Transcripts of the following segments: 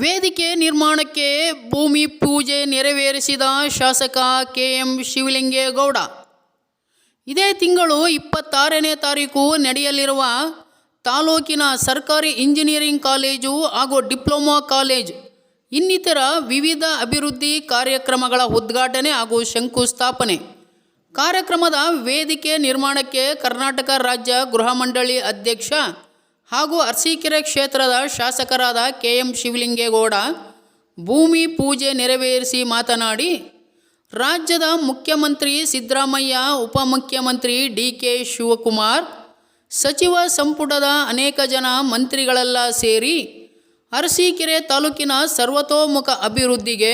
ವೇದಿಕೆ ನಿರ್ಮಾಣಕ್ಕೆ ಭೂಮಿ ಪೂಜೆ ನೆರವೇರಿಸಿದ ಶಾಸಕ ಕೆ ಎಂ ಶಿವಲಿಂಗೇಗೌಡ. ಇದೇ ತಿಂಗಳು ಇಪ್ಪತ್ತಾರನೇ ತಾರೀಕು ನಡೆಯಲಿರುವ ತಾಲೂಕಿನ ಸರ್ಕಾರಿ ಇಂಜಿನಿಯರಿಂಗ್ ಕಾಲೇಜು ಹಾಗೂ ಡಿಪ್ಲೊಮಾ ಕಾಲೇಜ್, ಇನ್ನಿತರ ವಿವಿಧ ಅಭಿವೃದ್ಧಿ ಕಾರ್ಯಕ್ರಮಗಳ ಉದ್ಘಾಟನೆ ಹಾಗೂ ಶಂಕುಸ್ಥಾಪನೆ. ಕಾರ್ಯಕ್ರಮದ ವೇದಿಕೆ ನಿರ್ಮಾಣಕ್ಕೆ ಕರ್ನಾಟಕ ರಾಜ್ಯ ಗೃಹ ಮಂಡಳಿ ಅಧ್ಯಕ್ಷ ಹಾಗೂ ಅರಸೀಕೆರೆ ಕ್ಷೇತ್ರದ ಶಾಸಕರಾದ ಕೆ ಎಂ ಶಿವಲಿಂಗೇಗೌಡ ಭೂಮಿ ಪೂಜೆ ನೆರವೇರಿಸಿ ಮಾತನಾಡಿ, ರಾಜ್ಯದ ಮುಖ್ಯಮಂತ್ರಿ ಸಿದ್ದರಾಮಯ್ಯ, ಉಪಮುಖ್ಯಮಂತ್ರಿ ಡಿ ಕೆ ಶಿವಕುಮಾರ್, ಸಚಿವ ಸಂಪುಟದ ಅನೇಕ ಜನ ಮಂತ್ರಿಗಳೆಲ್ಲ ಸೇರಿ ಅರಸೀಕೆರೆ ತಾಲೂಕಿನ ಸರ್ವತೋಮುಖ ಅಭಿವೃದ್ಧಿಗೆ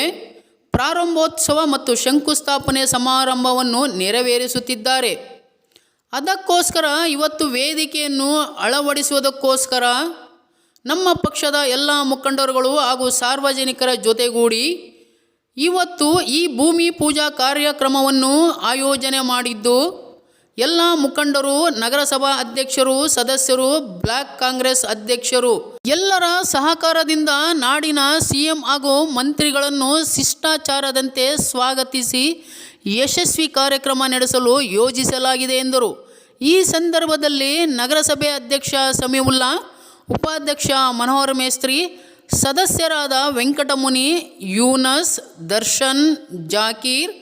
ಪ್ರಾರಂಭೋತ್ಸವ ಮತ್ತು ಶಂಕುಸ್ಥಾಪನೆ ಸಮಾರಂಭವನ್ನು ನೆರವೇರಿಸುತ್ತಿದ್ದಾರೆ. ಅದಕ್ಕೋಸ್ಕರ ಇವತ್ತು ವೇದಿಕೆಯನ್ನು ಅಳವಡಿಸುವುದಕ್ಕೋಸ್ಕರ ನಮ್ಮ ಪಕ್ಷದ ಎಲ್ಲ ಮುಖಂಡರುಗಳು ಹಾಗೂ ಸಾರ್ವಜನಿಕರ ಜೊತೆಗೂಡಿ ಇವತ್ತು ಈ ಭೂಮಿ ಪೂಜಾ ಕಾರ್ಯಕ್ರಮವನ್ನು ಆಯೋಜನೆ ಮಾಡಿದ್ದು ಎಲ್ಲ ಮುಖಂಡರು, ನಗರಸಭಾ ಅಧ್ಯಕ್ಷರು, ಸದಸ್ಯರು, ಬ್ಲಾಕ್ ಕಾಂಗ್ರೆಸ್ ಅಧ್ಯಕ್ಷರು, ಎಲ್ಲರ ಸಹಕಾರದಿಂದ ನಾಡಿನ ಸಿಎಂ ಹಾಗೂ ಮಂತ್ರಿಗಳನ್ನು ಶಿಷ್ಟಾಚಾರದಂತೆ ಸ್ವಾಗತಿಸಿ ಯಶಸ್ವಿ ಕಾರ್ಯಕ್ರಮ ನಡೆಸಲು ಯೋಜಿಸಲಾಗಿದೆ ಎಂದರು. ಈ ಸಂದರ್ಭದಲ್ಲಿ ನಗರಸಭೆ ಅಧ್ಯಕ್ಷ ಸಮೀವುಲ್ಲಾ, ಉಪಾಧ್ಯಕ್ಷ ಮನೋಹರ ಮೇಸ್ತ್ರಿ, ಸದಸ್ಯರಾದ ವೆಂಕಟಮುನಿ, ಯೂನಸ್, ದರ್ಶನ್, ಜಾಕೀರ್,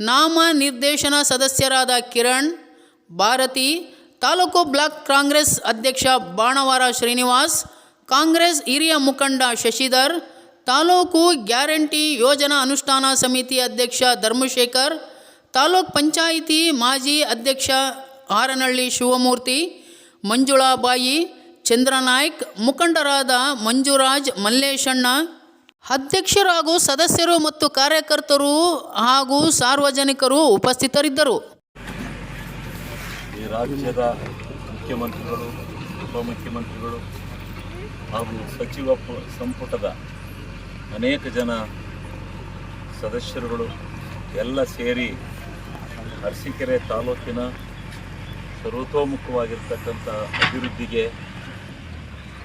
ನಾಮ ನಿರ್ದೇಶನ ಸದಸ್ಯರಾದ ಕಿರಣ್ ಭಾರತಿ, ತಾಲೂಕು ಬ್ಲಾಕ್ ಕಾಂಗ್ರೆಸ್ ಅಧ್ಯಕ್ಷ ಬಾಣವಾರ ಶ್ರೀನಿವಾಸ್, ಕಾಂಗ್ರೆಸ್ ಹಿರಿಯ ಮುಖಂಡ ಶಶಿಧರ್, ತಾಲೂಕು ಗ್ಯಾರಂಟಿ ಯೋಜನಾ ಅನುಷ್ಠಾನ ಸಮಿತಿ ಅಧ್ಯಕ್ಷ ಧರ್ಮಶೇಖರ್, ತಾಲೂಕ್ ಪಂಚಾಯಿತಿ ಮಾಜಿ ಅಧ್ಯಕ್ಷ ಹಾರನಹಳ್ಳಿ ಶಿವಮೂರ್ತಿ, ಮಂಜುಳಾಬಾಯಿ, ಚಂದ್ರನಾಯ್ಕ್, ಮುಖಂಡರಾದ ಮಂಜುರಾಜ್ ಮಲ್ಲೇಶಣ್ಣ, ಅಧ್ಯಕ್ಷರು ಹಾಗೂ ಸದಸ್ಯರು ಮತ್ತು ಕಾರ್ಯಕರ್ತರು ಹಾಗೂ ಸಾರ್ವಜನಿಕರು ಉಪಸ್ಥಿತರಿದ್ದರು. ರಾಜ್ಯದ ಮುಖ್ಯಮಂತ್ರಿಗಳು ಉಪಮುಖ್ಯಮಂತ್ರಿಗಳು ಹಾಗೂ ಸಚಿವ ಸಂಪುಟದ ಅನೇಕ ಜನ ಸದಸ್ಯರುಗಳು ಎಲ್ಲ ಸೇರಿ ಅರಸೀಕೆರೆ ತಾಲೂಕಿನ ಸರ್ವತೋಮುಖವಾಗಿರ್ತಕ್ಕಂಥ ಅಭಿವೃದ್ಧಿಗೆ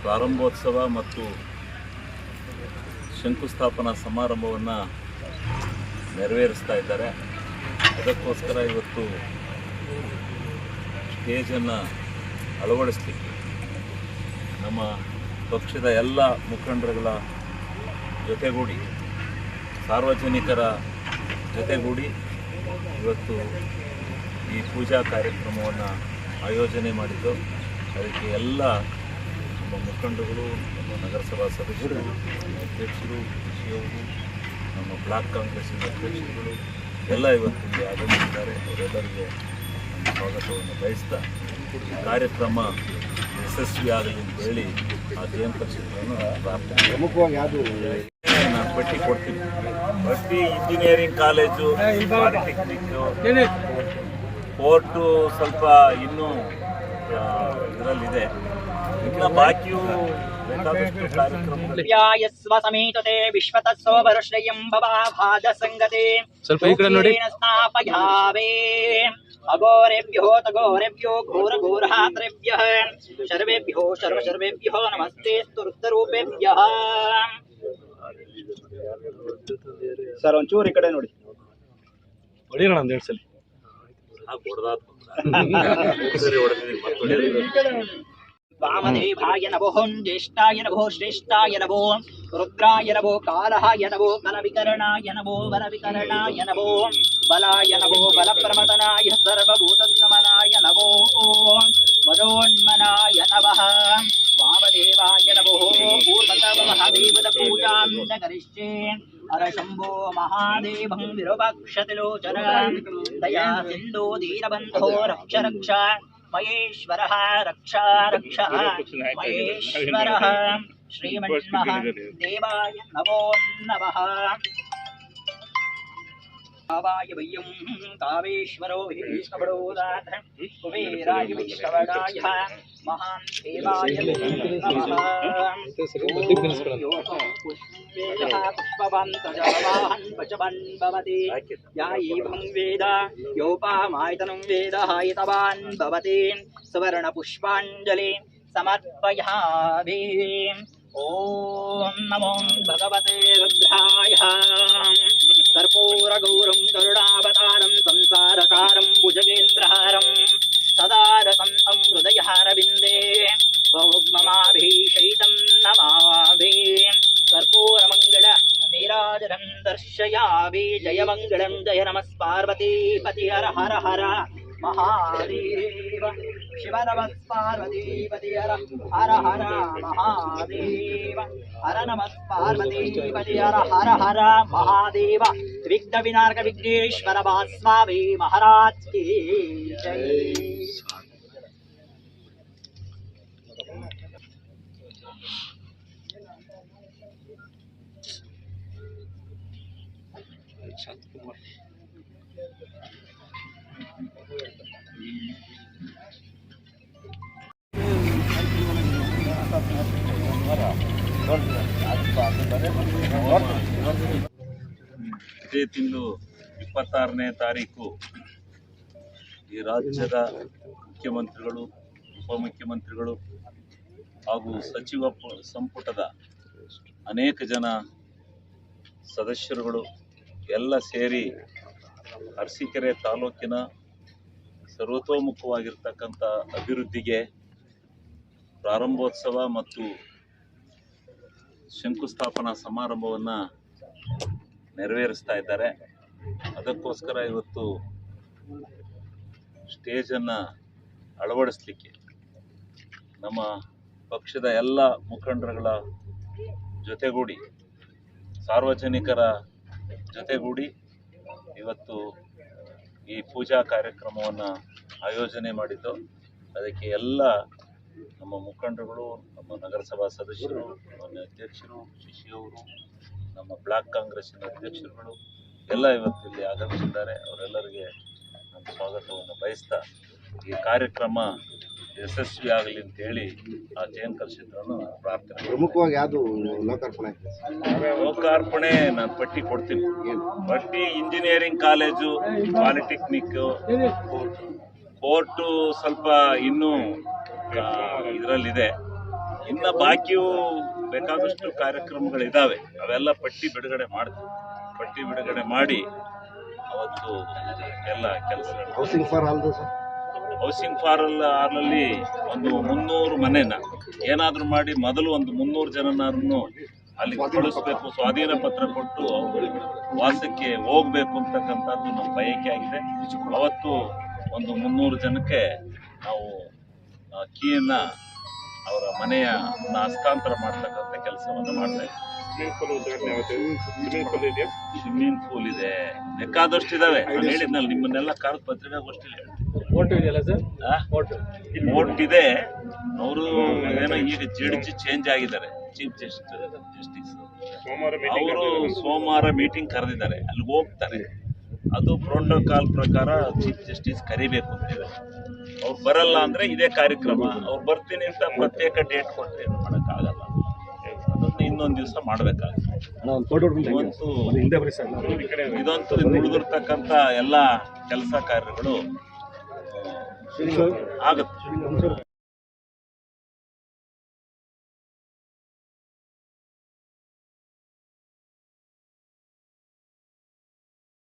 ಪ್ರಾರಂಭೋತ್ಸವ ಮತ್ತು ಶಂಕುಸ್ಥಾಪನಾ ಸಮಾರಂಭವನ್ನು ನೆರವೇರಿಸ್ತಾ ಇದ್ದಾರೆ. ಅದಕ್ಕೋಸ್ಕರ ಇವತ್ತು ಸ್ಟೇಜನ್ನು ಅಳವಡಿಸಲಿಕ್ಕೆ ನಮ್ಮ ಪಕ್ಷದ ಎಲ್ಲ ಮುಖಂಡರುಗಳ ಜೊತೆಗೂಡಿ, ಸಾರ್ವಜನಿಕರ ಜೊತೆಗೂಡಿ ಇವತ್ತು ಈ ಪೂಜಾ ಕಾರ್ಯಕ್ರಮವನ್ನು ಆಯೋಜನೆ ಮಾಡಿದ್ದು. ಅದಕ್ಕೆ ಎಲ್ಲ ನಮ್ಮ ಮುಖಂಡರುಗಳು, ನಮ್ಮ ನಗರಸಭಾ ಸದಸ್ಯರು, ನಮ್ಮ ಅಧ್ಯಕ್ಷರು ಕೃಷಿಯವರು ನಮ್ಮ ಬ್ಲಾಕ್ ಕಾಂಗ್ರೆಸ್ಸಿನ ಅಧ್ಯಕ್ಷರುಗಳು ಎಲ್ಲ ಇವತ್ತು ಇಲ್ಲಿ ಆಗಮಿಸಿದ್ದಾರೆ. ಅವರೆಲ್ಲರಿಗೆ ಸ್ವಾಗತವನ್ನು ಬಯಸ್ತಾ ಕಾರ್ಯಕ್ರಮ ಯಶಸ್ವಿಯಾಗಲಿ ಅಂತೇಳಿ ಆ ಕ್ಷೇತ್ರವನ್ನು ಪ್ರಾರ್ಥನೆ ಪ್ರಮುಖವಾಗಿ ಯಾವುದು? ನಾನು ಪಟ್ಟಿ ಕೊಡ್ತೀನಿ. ಬಟ್ಟಿ ಇಂಜಿನಿಯರಿಂಗ್ ಕಾಲೇಜು ಪಾಲಿಟೆಕ್ನಿಕ್ಕು ಸ್ವಲ್ಪ ಇನ್ನೂ ಇದರಲ್ಲಿದೆ. ಇನ್ನು ಬಾಕಿಯೂ ಸ್ವಸಮೇತತೆ ವಿಶ್ವತತ್ಸೋಭರಶ್ರಯಂ ಭವಾಭಾಜ ಸಂಗತೆ ಸ್ವಲ್ಪ ಈ ಕಡೆ ನೋಡಿ. ಸ್ನಾಪಯಾವೇ अघोरेभ्यो तघोरेभ्यो घोरघोरहात्रेभ्यः सर्वेभ्यो सर्वसर्वेभ्यो नमस्ते ಸ್ತುರುದ್ಧರೂಪೇಭ್ಯः ಸರ್ ಒಂಚೂರು ಈ ಕಡೆ ನೋಡಿ ಹೊಡೀರಣ ಒಂದು ಎರಡು ಸಲ ಹಾಗೆ ಹೊಡೆದಾದ ಸರಿ ಹೊಡೆದಿದ್ದೀನಿ ಮತ್ತೆ ಹೊಡೆಯೋದು. वामदेवाय नमो ज्येष्ठाय नमो श्रेष्ठाय नमो रुद्राय नमो कालहाय नमो बलविकरणाय नमो बलविकरणाय नमो बलाय नमो बलप्रमदनाय महादेवं विरूपाक्षतिलोचन दया सिन्धो दीनबन्धो रक्ष रक्ष महेश्वरः रक्षा रक्ष महेश्वरः श्रीमन्महादेवाय नमो नमः। भावाय वयं कामेश्वरो विष्णवडोदाथ कुबेराय विष्णवडाय महान् देवाय भवति या एवं वेद योपामायतनं वेद भवति। सुवर्णपुष्पाञ्जलि समर्पयामि। ॐ नमो भगवते रुद्राय। कर्पूरगौरं गरुडावतारं संसारसारं भुजगेन्द्रहारं सदा रसन्तं हृदयहारविन्दे भोग्ममाभीषयितं नमाभि कर्पूरमङ्गल नीराजनं दर्शयामि जयमङ्गलं जय नमः पार्वतीपति हर हर हर महादेव शिव नमः पार्वतीपति हर हर हर महादेव हर नमः पार्वतीपति हर हर हर महादेव विघ्न विनायक विघ्नेश्वर स्वामी महाराज की जय ಇದೇ ತಿಂಗಳು ಇಪ್ಪತ್ತಾರನೇ ತಾರೀಕು ಈ ರಾಜ್ಯದ ಮುಖ್ಯಮಂತ್ರಿಗಳು, ಉಪಮುಖ್ಯಮಂತ್ರಿಗಳು ಹಾಗೂ ಸಚಿವ ಸಂಪುಟದ ಅನೇಕ ಜನ ಸದಸ್ಯರುಗಳು ಎಲ್ಲ ಸೇರಿ ಅರಸೀಕೆರೆ ತಾಲೂಕಿನ ಸರ್ವತೋಮುಖವಾಗಿರ್ತಕ್ಕಂಥ ಅಭಿವೃದ್ಧಿಗೆ ಪ್ರಾರಂಭೋತ್ಸವ ಮತ್ತು ಶಂಕುಸ್ಥಾಪನಾ ಸಮಾರಂಭವನ್ನು ನೆರವೇರಿಸ್ತಾ ಇದ್ದಾರೆ. ಅದಕ್ಕೋಸ್ಕರ ಇವತ್ತು ಸ್ಟೇಜನ್ನು ಅಳವಡಿಸಲಿಕ್ಕೆ ನಮ್ಮ ಪಕ್ಷದ ಎಲ್ಲ ಮುಖಂಡರುಗಳ ಜೊತೆಗೂಡಿ, ಸಾರ್ವಜನಿಕರ ಜೊತೆಗೂಡಿ ಇವತ್ತು ಈ ಪೂಜಾ ಕಾರ್ಯಕ್ರಮವನ್ನು ಆಯೋಜನೆ ಮಾಡಿದ್ದು. ಅದಕ್ಕೆ ಎಲ್ಲ ನಮ್ಮ ಮುಖಂಡರುಗಳು, ನಮ್ಮ ನಗರಸಭಾ ಸದಸ್ಯರು ನಮ್ಮ ಅಧ್ಯಕ್ಷರು ಶಿಶಿಯವರು ನಮ್ಮ ಬ್ಲಾಕ್ ಕಾಂಗ್ರೆಸ್ಸಿನ ಅಧ್ಯಕ್ಷರುಗಳು ಎಲ್ಲ ಇವತ್ತು ಇಲ್ಲಿ ಆಗಮಿಸಿದ್ದಾರೆ. ಅವರೆಲ್ಲರಿಗೆ ನಾನು ಸ್ವಾಗತವನ್ನು ಬಯಸ್ತಾ ಈ ಕಾರ್ಯಕ್ರಮ ಯಶಸ್ವಿ ಆಗಲಿ ಅಂತ ಹೇಳಿ ಆ ಜಯನ್ ಕಲಿಸಿದ್ರನ್ನು ಪ್ರಾರ್ಥನೆ ಪ್ರಮುಖವಾಗಿ ಯಾವುದು ಲೋಕಾರ್ಪಣೆ ಲೋಕಾರ್ಪಣೆ ನಾನು ಪಟ್ಟಿ ಕೊಡ್ತೀನಿ. ಪಟ್ಟಿ ಇಂಜಿನಿಯರಿಂಗ್ ಕಾಲೇಜು ಪಾಲಿಟೆಕ್ನಿಕ್ ಕೋರ್ಟು. ಸ್ವಲ್ಪ ಇನ್ನೂ ಇದರಲ್ಲಿದೆ. ಇನ್ನು ಬಾಕಿಯೂ ಬೇಕಾದಷ್ಟು ಕಾರ್ಯಕ್ರಮಗಳಿದ್ದಾವೆ ಅವೆಲ್ಲ ಪಟ್ಟಿ ಬಿಡುಗಡೆ ಮಾಡ್ತೀವಿ. ಪಟ್ಟಿ ಬಿಡುಗಡೆ ಮಾಡಿ ಅವತ್ತು ಎಲ್ಲ ಕೆಲಸ housing for all sir? Housing ಫಾರಲ್ ಆರ್ನಲ್ಲಿ ಒಂದು ಮುನ್ನೂರು ಮನೆನ. ಏನಾದರೂ ಮಾಡಿ ಮೊದಲು ಒಂದು ಮುನ್ನೂರು ಜನನಾರನ್ನು ಅಲ್ಲಿ ಕಳಿಸ್ಬೇಕು ಸ್ವಾಧೀನ ಪತ್ರ ಕೊಟ್ಟು ಅವರು ವಾಸಕ್ಕೆ ಹೋಗ್ಬೇಕು ಅಂತಕ್ಕಂಥದ್ದು ನಮ್ಮ ಬಯಕೆ ಆಗಿದೆ. ಅವತ್ತು ಒಂದು ಮುನ್ನೂರು ಜನಕ್ಕೆ ನಾವು ಕೀಯನ್ನು ಅವರ ಮನೆಯ ಹಸ್ತಾಂತರ ಮಾಡ್ತಕ್ಕಂಥ ಕೆಲಸವನ್ನು ಮಾಡ್ತಾ ಇದ್ದೀವಿ. ಸ್ವಿಮ್ಮಿಂಗ್ ಪೂಲ್ ಇದೆ. ಬೇಕಾದಷ್ಟು ಇದಾವೆ. ನಾನು ಹೇಳಿದ್ನಲ್ಲ ನಿಮ್ಮನ್ನೆಲ್ಲ ಕರೆದು ಪತ್ರಿಕಾಗೋಷ್ಠಿಲಿ ಓಟು ಇದೆಯಲ್ಲ ಸರ್? ಇದೆ. ಅವರು ಏನೋ ಈಗ ಜಡ್ಜ್ ಚೇಂಜ್ ಆಗಿದ್ದಾರೆ. ಚೀಫ್ ಜಸ್ಟಿಸ್ ಜಸ್ಟಿಸ್ ಅವರು ಸೋಮವಾರ ಮೀಟಿಂಗ್ ಕರೆದಿದ್ದಾರೆ. ಅಲ್ಲಿ ಹೋಗ್ತಾರೆ. ಅದು ಪ್ರೋಟೋಕಾಲ್ ಪ್ರಕಾರ ಚೀಫ್ ಜಸ್ಟಿಸ್ ಕರಿಬೇಕು ಅಂತಿದೆ ಅವ್ರು ಬರಲ್ಲ ಅಂದ್ರೆ ಇದೇ ಕಾರ್ಯಕ್ರಮ. ಅವ್ರು ಬರ್ತೀನಿ ಅಂತ ಪ್ರತ್ಯೇಕ ಡೇಟ್ ಮಾಡೋಕ್ಕಾಗಲ್ಲ ಅದನ್ನು ಇನ್ನೊಂದು ದಿವಸ ಮಾಡಬೇಕಾಗುತ್ತೆ. ಇದಂತೂ ಉಳಿದಿರ್ತಕ್ಕಂಥ ಎಲ್ಲ ಕೆಲಸ ಕಾರ್ಯಗಳು ಆಗುತ್ತೆ.